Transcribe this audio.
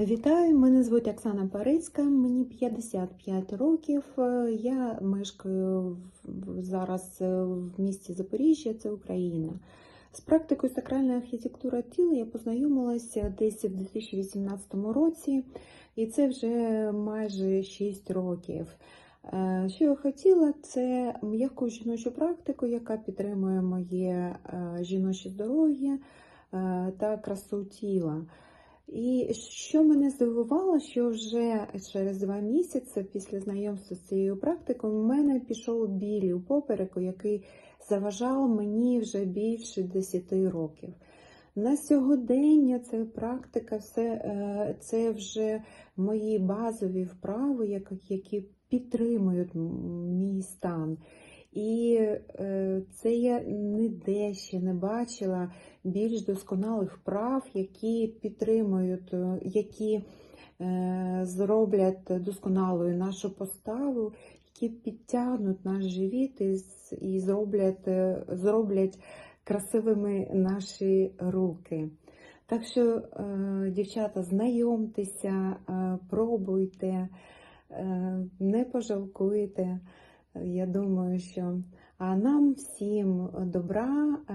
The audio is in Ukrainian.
Вітаю, мене звуть Оксана Парицька, мені 55 років. Е, Я мешкаю зараз е, в місті Запоріжжя, це Україна. З практикою сакральної архітектури тіла я познайомилася десь в 2018 році, і це вже майже 6 років. Е, Що я хотіла, це м'яку жіночу практику, яка підтримує моє жіноче здоров'я та красу тіла. І що мене здивувало, що вже через два місяці після знайомства з цією практикою в мене пішов біль у попереку, який заважав мені вже більше 10 років. На сьогодення ця практика, все, е, це вже мої базові вправи, які підтримують мій стан. І е, це я ніде ще не бачила більш досконалих вправ, які підтримують, е, які е, зроблять досконалою нашу поставу, які підтягнуть наш живіт і, зроблять, зроблять красивими наші руки. Так що, дівчата, знайомтеся, пробуйте, не пожалкуйте. Я думаю, що а нам всім добра. е,